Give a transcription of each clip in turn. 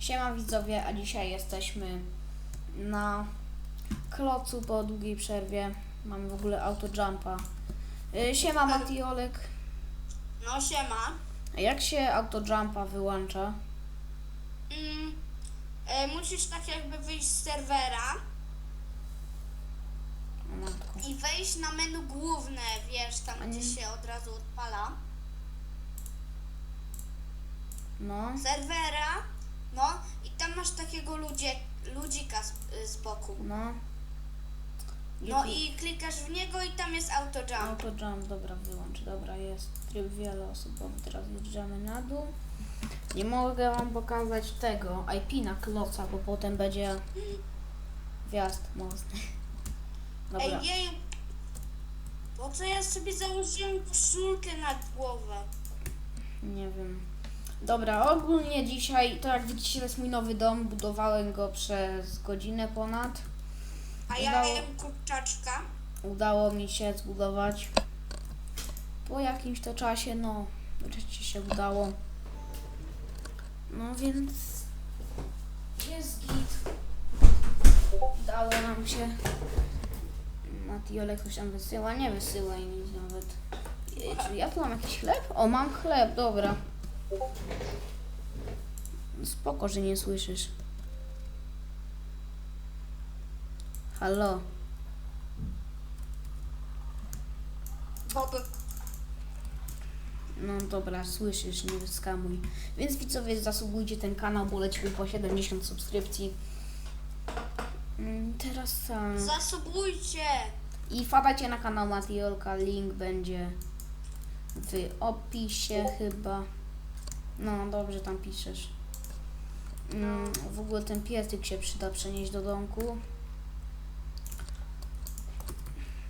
Siema widzowie, a dzisiaj jesteśmy na klocu po długiej przerwie. Mamy w ogóle autojumpa. Y, Siema Mati Olek. No siema. A jak się autojumpa wyłącza? Mm, e, musisz tak jakby wyjść z serwera O matko. i wejść na menu główne, wiesz, tam gdzie się od razu odpala. No, Serwera, no i tam masz takiego ludzie, ludzika z, z boku. no. No i klikasz w niego i tam jest autojump. Autojump, dobra, wyłącz. Dobra, jest tryb wieloosobowy. Teraz jeżdżamy na dół. Nie mogę wam pokazać tego IP na kloca, bo potem będzie wjazd mocny. Dobra. Ej, jej, po co ja sobie założyłem koszulkę na głowę? Nie wiem. Dobra, ogólnie dzisiaj, to jak widzicie, to jest mój nowy dom. Budowałem go przez godzinę ponad. A ja Udało- jem kurczaczka. Udało mi się zbudować. Po jakimś to czasie, no, wreszcie się udało. No więc jest git. Udało nam się. Mati Olek coś tam wysyła, nie wysyła i nic nawet. Ej, Czy ja tu mam jakiś chleb? O, mam chleb, dobra. Spoko, że nie słyszysz. Halo. Boby. No dobra, słyszysz, nie skamuj. Więc widzowie, zasubujcie ten kanał, bo lecimy po 70 subskrypcji. Mm, Teraz sam. Zasubujcie. I wpadajcie na kanał Matiolka, link będzie w opisie chyba. No dobrze, tam piszesz. Mm, w ogóle ten piecyk się przyda przenieść do domku.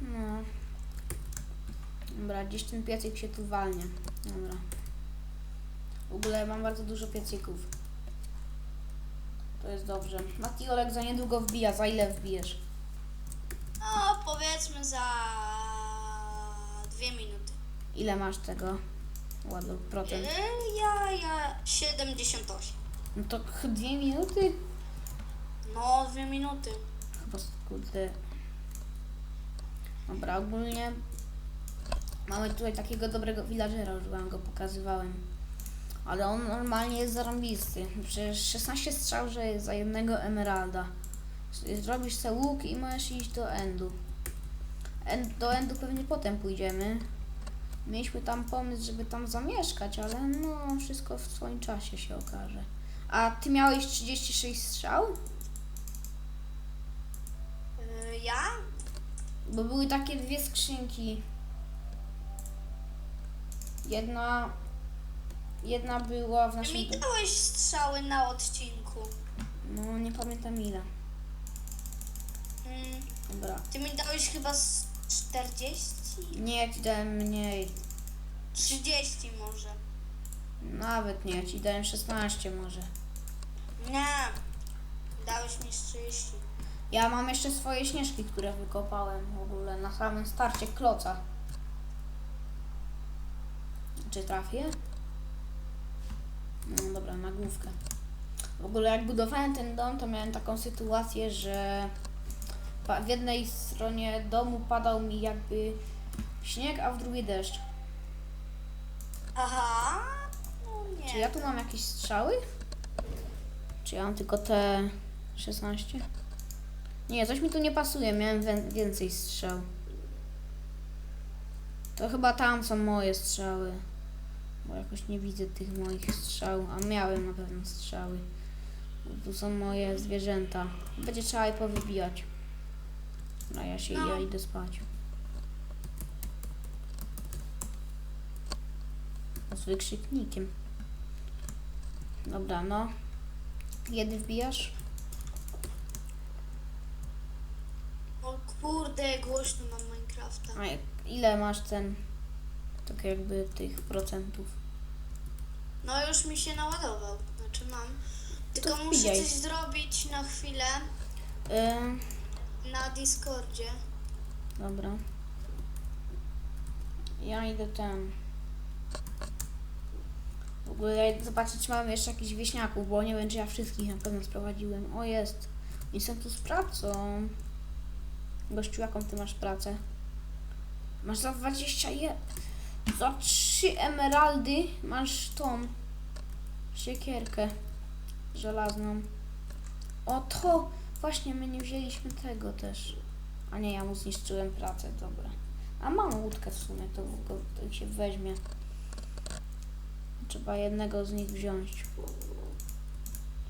No. Dobra, gdzieś ten piecyk się tu walnie. Dobra. W ogóle mam bardzo dużo piecyków. To jest dobrze. Mati Olek za niedługo wbija. Za ile wbijesz? No, powiedzmy za dwie minuty. Ile masz tego? Ładny procent. Yy, ja, ja 78. No to ch- dwie minuty? No, dwie minuty. Chyba kurde. Dobra, ogólnie mamy tutaj takiego dobrego villagera, już wam go pokazywałem. Ale on normalnie jest zarąbisty. Przecież 16 strzał, że jest za jednego emeralda. Zrobisz sobie łuk i możesz iść do endu. End, do endu pewnie potem pójdziemy. Mieliśmy tam pomysł, żeby tam zamieszkać, ale no wszystko w swoim czasie się okaże. A ty miałeś 36 strzał? Yy, ja? Bo były takie dwie skrzynki. Jedna. Jedna była w naszym. mi dałeś strzały na odcinku. No nie pamiętam ile. Mm, Dobra. ty mi dałeś chyba z 40? Nie, ci dałem mniej. 30 może. Nawet nie, ci dałem 16 może. Nie. Dałeś mi z 30. Ja mam jeszcze swoje śnieżki, które wykopałem w ogóle na samym starcie kloca. Czy trafię? No dobra, na główkę. W ogóle jak budowałem ten dom, to miałem taką sytuację, że w jednej stronie domu padał mi jakby śnieg, a w drugiej deszcz. Aha. No nie. Czy ja tu mam jakieś strzały? Czy ja mam tylko te 16? Nie, coś mi tu nie pasuje, miałem więcej strzał. To chyba tam są moje strzały. Bo jakoś nie widzę tych moich strzał, a miałem na pewno strzały. Bo tu są moje zwierzęta. Będzie trzeba je powybijać. A ja się No. ja idę spać. Wykrzyknikiem. Dobra, no. Kiedy wbijasz? O kurde, głośno mam Minecrafta. A jak, ile masz ten, tak jakby tych procentów? No już mi się naładował. Znaczy mam. Tylko To muszę wbijaj. coś zrobić na chwilę Ym, na Discordzie. dobra. Ja idę ten. W ogóle ja zobaczę, czy mamy jeszcze jakichś wieśniaków, bo nie wiem, czy ja wszystkich na pewno sprowadziłem. O, jest. Jestem tu z pracą. Gościu, jaką ty masz pracę? Masz za 21... Za 3 emeraldy masz tą siekierkę żelazną. O, to! Właśnie, my nie wzięliśmy tego też. A nie, ja mu zniszczyłem pracę, dobra. A mam łódkę w sumie, to, to się weźmie. Trzeba jednego z nich wziąć.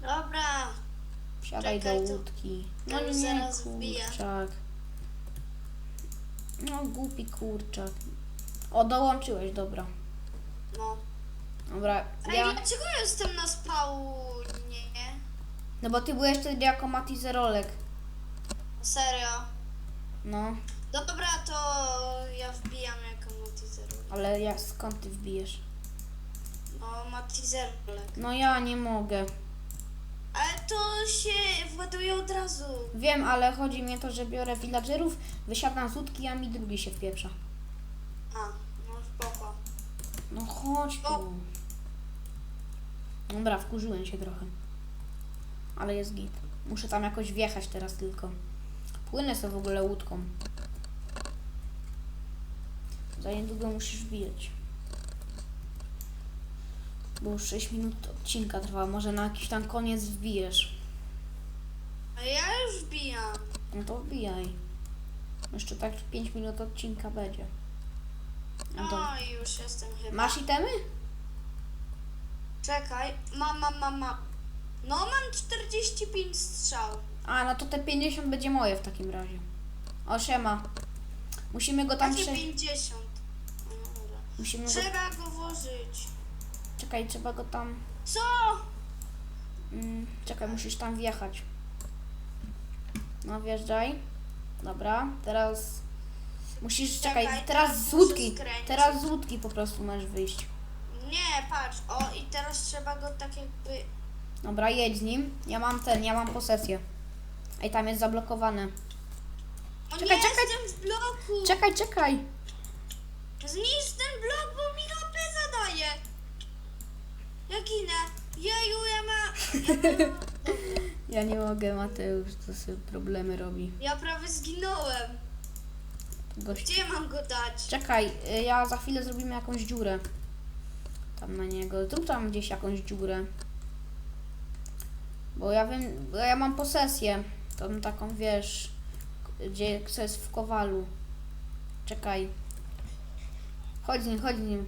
Dobra, Wsiadaj Czekaj, do to- łódki. No nie, zaraz wbiję. kurczak. No głupi kurczak. O, dołączyłeś, dobra. no. Dobra, Ej, ja... dlaczego jestem na spawnie? No bo ty byłeś wtedy jako Mati Zerolek. Serio? No, Dobra, to ja wbijam jako Matizerolek. ale ja skąd ty wbijesz? No, Matizerolek. No ja nie mogę. Ale to się właduje od razu. Wiem, ale chodzi mi o to, że biorę villagerów, wysiadam z łódki, a mi drugi się wpieprza. A, no spoko. No chodź O. tu. Dobra, wkurzyłem się trochę. Ale jest git. Muszę tam jakoś wjechać teraz tylko. Płynę sobie w ogóle łódką. Za niedługo musisz wbijać. Bo już 6 minut odcinka trwa. Może na jakiś tam koniec wbijesz. A ja już wbijam. No to wbijaj. Jeszcze tak 5 minut odcinka będzie. No to... No i już jestem chyba. Masz itemy? Czekaj, mam, mam, mam, mam. No mam 45 strzał. A, no to te 50 będzie moje w takim razie. O, siema. Musimy go tam Takie prze... 50. No dobra. Musimy go... Trzeba go włożyć. Czekaj, trzeba go tam... Co? Mm, czekaj, musisz tam wjechać. No, wjeżdżaj. Dobra, teraz... Musisz, czekaj, Czekaj, teraz z muszę łódki. skręcić. Teraz z łódki po prostu masz wyjść. Nie, patrz. O, i teraz trzeba go tak jakby... Dobra, jedź z nim. Ja mam ten, ja mam posesję. Ej, tam jest zablokowane. O Czekaj, nie, czekaj. jestem w bloku. Czekaj, czekaj. Zniszcz ten blok, bo mi HP zadaje. Ja ginę. Jeju, ja ma... Ja, nie mogę, Mateusz, to sobie problemy robi. ja prawie zginąłem. Gość Gdzie mam go dać? Czekaj, y, ja za chwilę zrobimy jakąś dziurę. Tam na niego. Zrób tam gdzieś jakąś dziurę. Bo ja wiem, bo ja mam posesję. Tą taką, wiesz, gdzie co jest w kowalu. Czekaj. Chodź z nim, chodź z nim.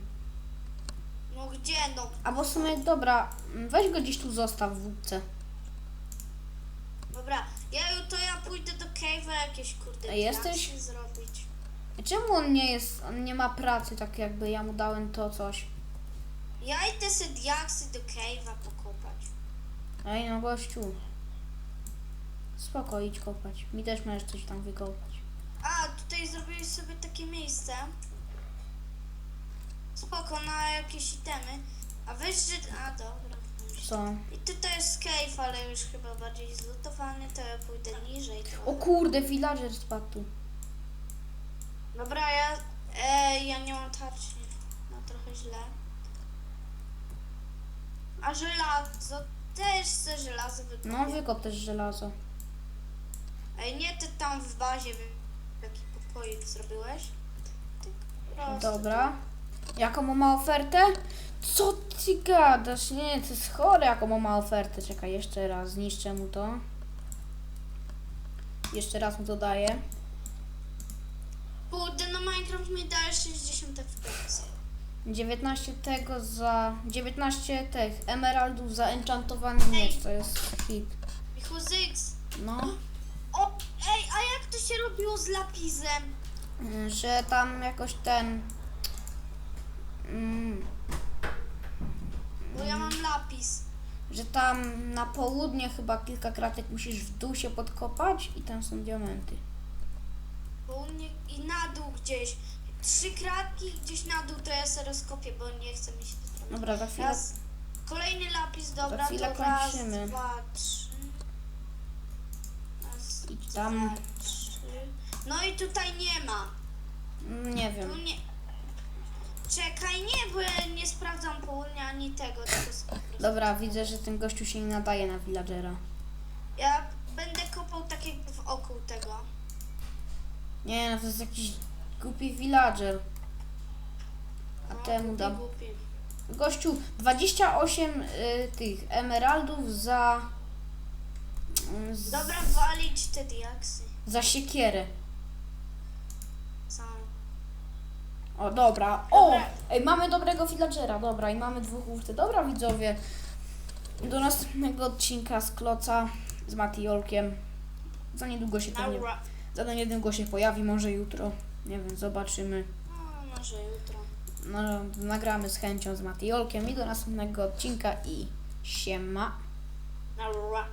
No gdzie no? A bo w sumie, dobra, weź go gdzieś tu zostaw w łódce. Dobra, ja to ja pójdę do cave'a jakieś kurde A jesteś? diaksy zrobić. Czemu on nie jest, on nie ma pracy, tak jakby ja mu dałem to coś. Ja idę sobie diaksy do cave'a pokopać. Ej, no gościu. Spoko, idź kopać. Mi też możesz coś tam wykopać. A, tutaj zrobiłeś sobie takie miejsce. Spoko, na jakieś itemy. A weź, że... A, dobra. Co? I tutaj jest cave, ale już chyba bardziej zlutowany, to ja pójdę niżej. O kurde, villager spadł tu. Dobra, ja... Ej, ja nie mam tarczy. No trochę źle. A żelazo... Też chcę żelazo wykupić. No, wykop też żelazo. Ej, nie ty tam w bazie wy- taki pokoik zrobiłeś. Ty Dobra. Jaką on ma ofertę? Co ty gadasz? Nie, to jest chore, jaką on ma ofertę. Czekaj, jeszcze raz, zniszczę mu to. Jeszcze raz mu to daję. Kurde, no Minecraft mi daje 60 FPS. 19 tego za... 19 tych emeraldów za enchantowany miecz, to jest hit. Michu Zyx. No. O, ej, a jak to się robiło z lapizem? Mm, że tam jakoś ten. Mm, Bo ja mam lapis. że tam na południe chyba kilka kratek musisz w dół się podkopać i tam są diamenty. Bo u mnie i na dół gdzieś. Trzy kratki gdzieś na dół to ja sobie rozkopię, bo nie chcę mi się to. Dobra, za chwilę. Raz. Kolejny lapis, dobra, chwilę to raz, kończymy. dwa, trzy. Raz, I tam- dwa, trzy. No i tutaj nie ma. Mm, Nie Tu wiem. nie. Czekaj, nie, bo ja nie sprawdzam południa ani tego. Tylko z- Dobra, widzę, że ten gościu się nie nadaje na villagera. Ja będę kopał tak jakby wokół tego. Nie, no to jest jakiś głupi villager. A No, temu głupi, dam. głupi. Gościu, 28 y, tych emeraldów za. y, Z, Dobra, walić te diaksy. za siekierę. Są. O, dobra. O! Dobra. Ej, mamy dobrego villagera, dobra, i mamy dwóch urty. Dobra, widzowie. Do następnego odcinka z Kloca z Matiolkiem. Za niedługo się pewnie. Dobra. Za niedługo się pojawi, może jutro. Nie wiem, zobaczymy. No, może jutro. No, nagramy z chęcią z Matiolkiem i do następnego odcinka i siema. Dobra.